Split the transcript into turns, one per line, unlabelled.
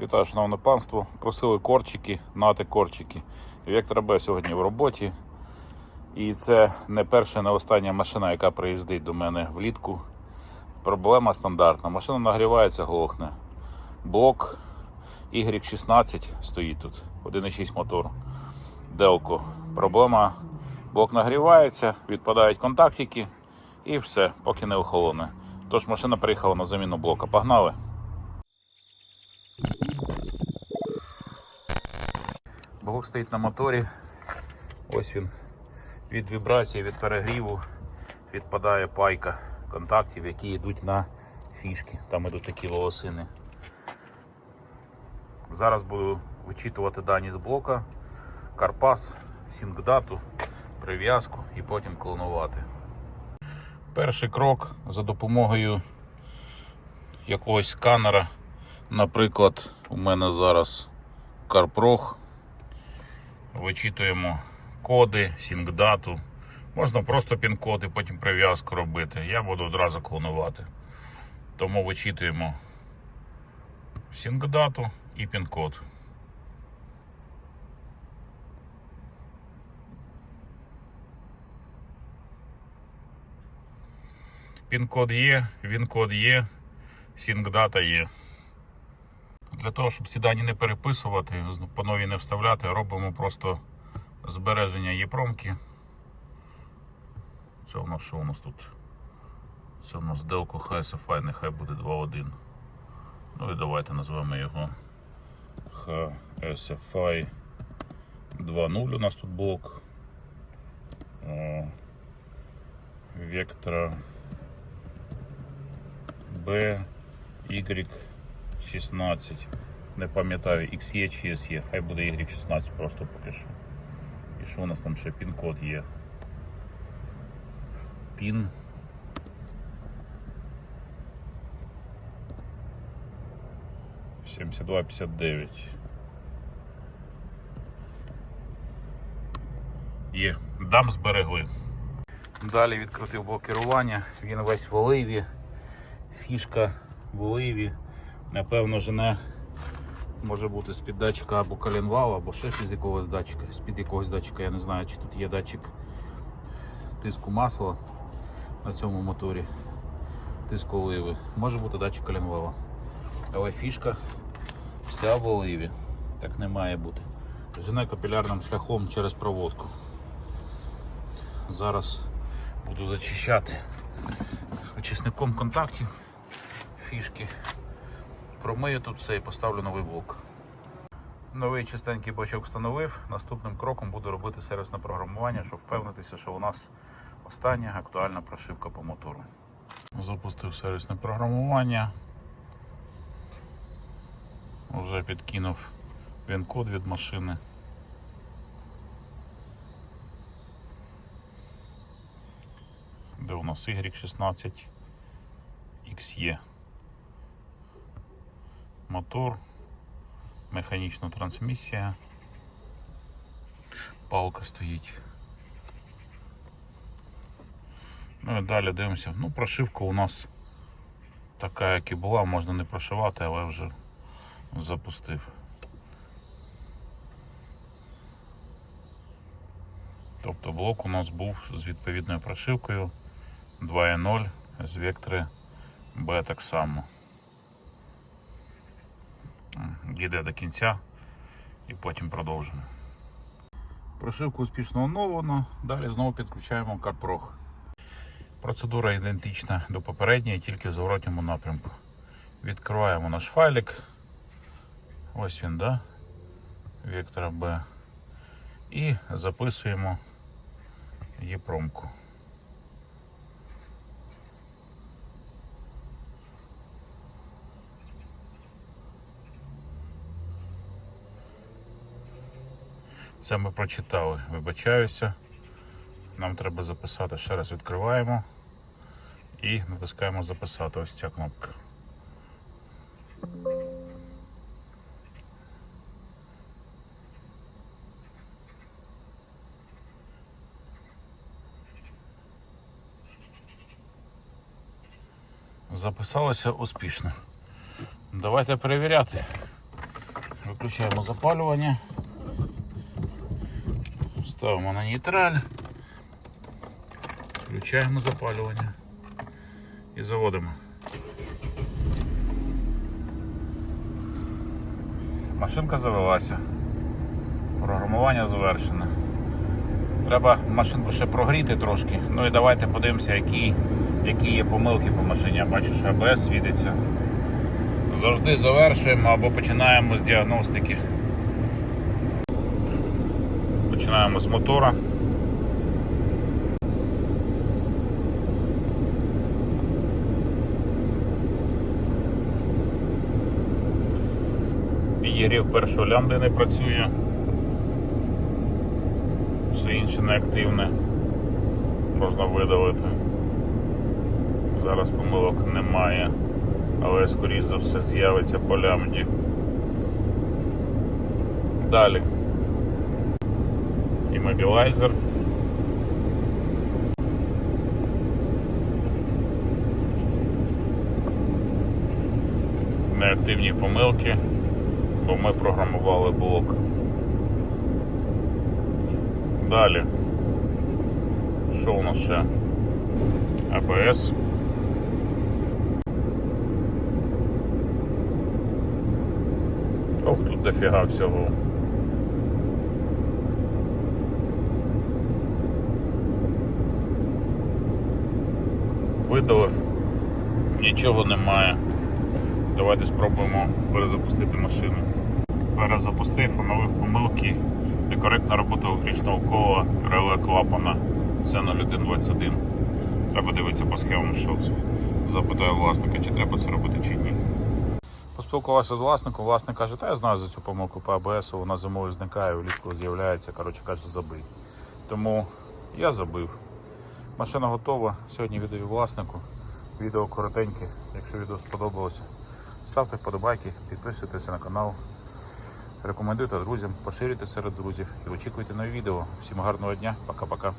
Вітаю, шановне панство. Просили корчики, нати корчики. Вектор Б сьогодні в роботі. І це не перша, не остання машина, яка приїздить до мене влітку. Проблема стандартна. Машина нагрівається, глохне. Блок Y16 стоїть тут. 1,6 мотор. Делко. Проблема. Блок нагрівається, відпадають контактики і все, поки не охолоне. Тож машина приїхала на заміну блока. Погнали! Блок стоїть на моторі. Ось він. Від вібрації, від перегріву відпадає пайка контактів, які йдуть на фішки. Там йдуть такі волосини. Зараз буду вичитувати дані з блока, карпас, сінгдату, прив'язку і потім клонувати. Перший крок за допомогою якогось сканера. Наприклад, у мене зараз CarPro. Вичитуємо коди, сінгдату. Можна просто пін-код і потім прив'язку робити. Я буду одразу клонувати. Тому вичитуємо сінгдату і пін-код. Пін-код є, він-код є, сінгдата є. Для того, щоб ці дані не переписувати, по новій не вставляти, робимо просто збереження єпромки. Це у нас що у нас тут? Це у нас Delco HSFI, нехай буде 2.1. Ну і давайте назвемо його HSFI 2.0 у нас тут блок. Вектора B, Y 16. Не пам'ятаю, XE чи SE, хай буде Y16 просто поки що. І що у нас там ще пін-код є? Пін. Сімдесят два п'ятдесят дев'ять. Є, дам зберегли. Далі відкрутив блок керування, він весь в оливі, фішка в оливі. Напевно, жене може бути з-під датчика або коленвала, або ще з якогось датчика. З-під якогось датчика, я не знаю, чи тут є датчик тиску масла на цьому моторі, тиску оливи. Може бути датчик коленвала. Але фішка вся в оливі. Так не має бути. Жене капілярним шляхом через проводку. Зараз буду зачищати очисником контактів фішки. Промию тут все і поставлю новий блок. Новий чистенький бачок встановив. Наступним кроком буду робити сервісне програмування, щоб впевнитися, що у нас остання актуальна прошивка по мотору. Запустив сервісне програмування. Вже підкинув він-код від машини. Де у нас Y16 XE мотор, механічна трансмісія, палка стоїть. Ну і далі дивимося. Ну, прошивка у нас така, як і була, можна не прошивати, але вже запустив. Тобто блок у нас був з відповідною прошивкою 2.0 з вектори B так само. Йде до кінця і потім продовжимо. Прошивку успішно оновлено, далі знову підключаємо CarPro. Процедура ідентична до попередньої, тільки в зворотньому напрямку. Відкриваємо наш файлик. Ось він, да? Вектора B. І записуємо єпромку. Це ми прочитали. Вибачаюся. Нам треба записати. Ще раз відкриваємо і натискаємо записати. Ось ця кнопка. Записалося успішно. Давайте перевіряти. Виключаємо запалювання. Ставимо на нейтраль. Включаємо запалювання і заводимо. Машинка завелася. Програмування завершено. Треба машинку ще прогріти трошки. Ну і давайте подивимося, які, які є помилки по машині. Я бачу, що АБС світиться. Завжди завершуємо або починаємо з діагностики. Починаємо з мотора. Підігрів першого лямбди не працює. Все інше неактивне. Можна видалити. Зараз помилок немає, але скоріш за все з'явиться по лямбді. Далі. Іммобілайзер. Неактивні помилки, бо ми програмували блок. Далі. Що у нас ще? АБС. Ох, тут дофіга всього. Видалив, нічого немає. Давайте спробуємо перезапустити машину. Перезапустив, оновив помилки, некоректна робота електричного кола, реле клапана C0121. Треба дивитися по схемам, що це. Запитаю власника, чи треба це робити чи ні. Поспілкувався з власником, власник каже, та я знаю за цю помилку по АБС, вона зимою зникає, влітку з'являється, коротше каже, забий. Тому я забив. Машина готова. Сьогодні віддаю власнику. Відео коротеньке. Якщо відео сподобалося, ставте вподобайки, підписуйтесь на канал, рекомендуйте друзям, поширюйте серед друзів і очікуйте нові відео. Всім гарного дня, пока-пока.